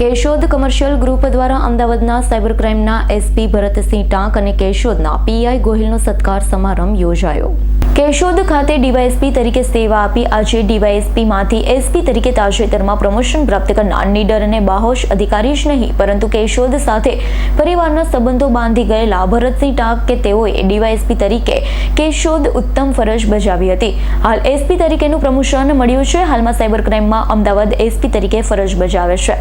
Keshod commercial group દ્વારા અમદાવાદના cyber ક્રાઇમના એસપી ભરતસિંહ ટાંક અને કેશોદના પીઆઈ ગોહિલનો સત્કાર સમારંભ યોજાયો. કેશોદ ખાતે ડીવાયએસપી તરીકે સેવા આપી આજે ડીવાયએસપીમાંથી એસપી તરીકે તાજેતરમાં પ્રમોશન પ્રાપ્ત કરનાર નીડર અને બાહોશ અધિકારી જ નહીં, પરંતુ કેશોદ સાથે પરિવારના સંબંધો બાંધી ગયેલા ભરતસિંહ ટાંક કે તેઓએ ડીવાયએસપી તરીકે કેશોદ ઉત્તમ ફરજ બજાવી હતી. હાલ એસપી તરીકેનું પ્રમોશન મળ્યું છે. હાલમાં સાયબર ક્રાઇમમાં અમદાવાદ એસપી તરીકે ફરજ બજાવે છે.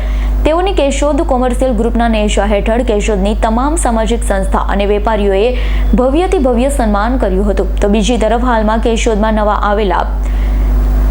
તેઓની કેશોદ કોમર્શિયલ ગ્રુપના નેશા હેઠળ કેશોદની તમામ સામાજિક સંસ્થા અને વેપારીઓએ ભવ્યથી ભવ્ય સન્માન કર્યું હતું. તો બીજી તરફ હાલમાં કેશોદમાં નવા આવેલા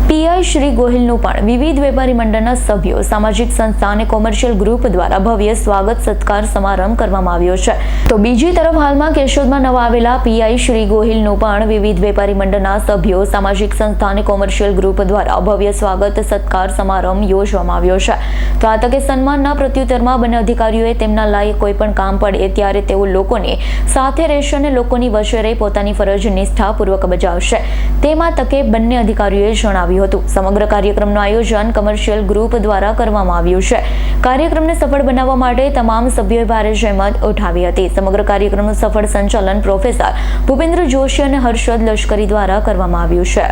પીઆઈ શ્રી ગોહિલનું પણ વિવિધ વેપારી મંડળના સભ્યો, સામાજિક સંસ્થા અને કોમર્શિયલ ગ્રુપ દ્વારા ભવ્ય સ્વાગત સત્કાર સમારંભ કરવામાં આવ્યો છે. તો બીજી તરફ હાલમાં કેશોદમાં નવા આવેલા પીઆઈ શ્રી ગોહિલનું પણ વિવિધ વેપારી મંડળના સભ્યો, સામાજિક સંસ્થા અને કોમર્શિયલ ગ્રુપ દ્વારા ભવ્ય સ્વાગત સત્કાર સમારંભ યોજવામાં આવ્યો છે. તો આ તકે સન્માનના પ્રત્યુત્તરમાં બંને અધિકારીઓએ તેમના લાયક કોઈ પણ કામ પડે ત્યારે તેઓ લોકોને સાથે રહેશે અને લોકોની વચ્ચે રહી પોતાની ફરજ નિષ્ઠાપૂર્વક બજાવશે. તેમાં તકે બંને અધિકારીઓએ જણાવ્યું હતું. સમગ્ર કાર્યક્રમનું આયોજન કમર્શિયલ ગ્રુપ દ્વારા કરવામાં આવ્યું છે. કાર્યક્રમને સફળ બનાવવા માટે તમામ સભ્યોએ ભારે જહેમત ઉઠાવી હતી. સમગ્ર કાર્યક્રમનું સફળ સંચાલન પ્રોફેસર ભૂપેન્દ્ર જોશી અને હર્ષદ લશ્કરી દ્વારા કરવામાં આવ્યું છે.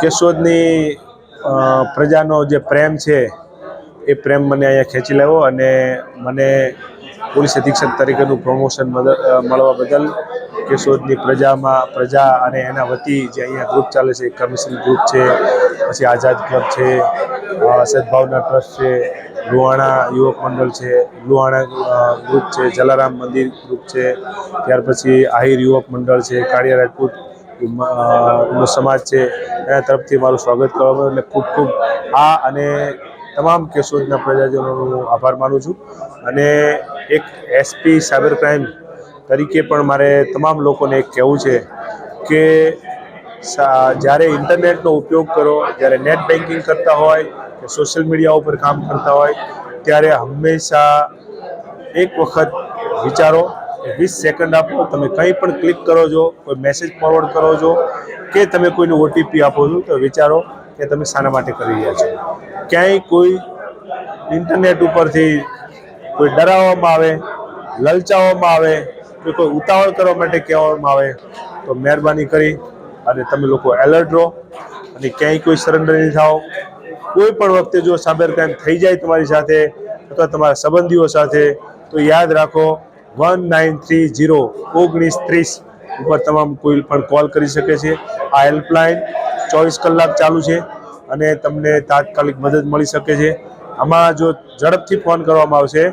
કેશોદની પ્રજાનો જે પ્રેમ છે, એ પ્રેમ મને અહીંયા ખેંચી લેવો અને મને પોલીસ અધિક્ષક તરીકેનું પ્રમોશન મળવા બદલ કેશોદની પ્રજામાં પ્રજા અને એના વતી જે અહીંયા ગ્રુપ ચાલે છે કમિશન ગ્રુપ છે, પછી આઝાદ ક્લબ છે સદભાવના ટ્રસ્ટ છે, લુહાણા યુવક મંડળ છે, લુહાણા ગ્રુપ છે, જલારામ મંદિર ગ્રુપ છે, ત્યાર પછી આહિર યુવક મંડળ છે, કાળિયા રાજપૂત સમાજ છે, એના તરફથી મારું સ્વાગત કરવામાં એટલે ખૂબ ખૂબ આ અને તમામ કેશોદના પ્રજાજનોનો આભાર માનું છું. અને એક એસપી સાયબર ક્રાઇમ તરીકે પણ મારે તમામ લોકોને એક કહેવું છે કે જ્યારે ઇન્ટરનેટનો ઉપયોગ કરો, જ્યારે નેટ બેન્કિંગ કરતા હોય, કે સોશિયલ મીડિયા ઉપર કામ કરતા હોય, ત્યારે હંમેશા એક વખત વિચારો વીસ સેકન્ડ આપો, તમે કંઈ પણ ક્લિક કરો છો, કોઈ મેસેજ ફોરવર્ડ કરો છો, કે તમે કોઈને ઓટીપી આપો છો, તો વિચારો કે તમે શાના માટે કરી રહ્યા છો. ક્યાંય કોઈ ઇન્ટરનેટ ઉપરથી કોઈ ડરાવવામાં આવે, લલચાવવામાં આવે કે કોઈ ઉતાવળ કરવા માટે કહેવામાં આવે, તો મહેરબાની કરી અને તમે લોકો એલર્ટ રહો અને ક્યાંય કોઈ સરેન્ડર નહીં થાઓ. કોઈ પણ વખતે જો સાયબર ક્રાઇમ થઈ જાય તમારી સાથે અથવા તમારા સંબંધીઓ સાથે, તો યાદ રાખો વન નાઇન થ્રી જીરો ઓગણીસ ત્રીસ ઉપર તમામ કોઈ પણ કોલ કરી શકે છે. આ હેલ્પલાઇન ચોવીસ કલાક ચાલુ છે અને તમને તાત્કાલિક મદદ મળી શકે છે. આમાં જો ઝડપથી ફોન કરવામાં આવશે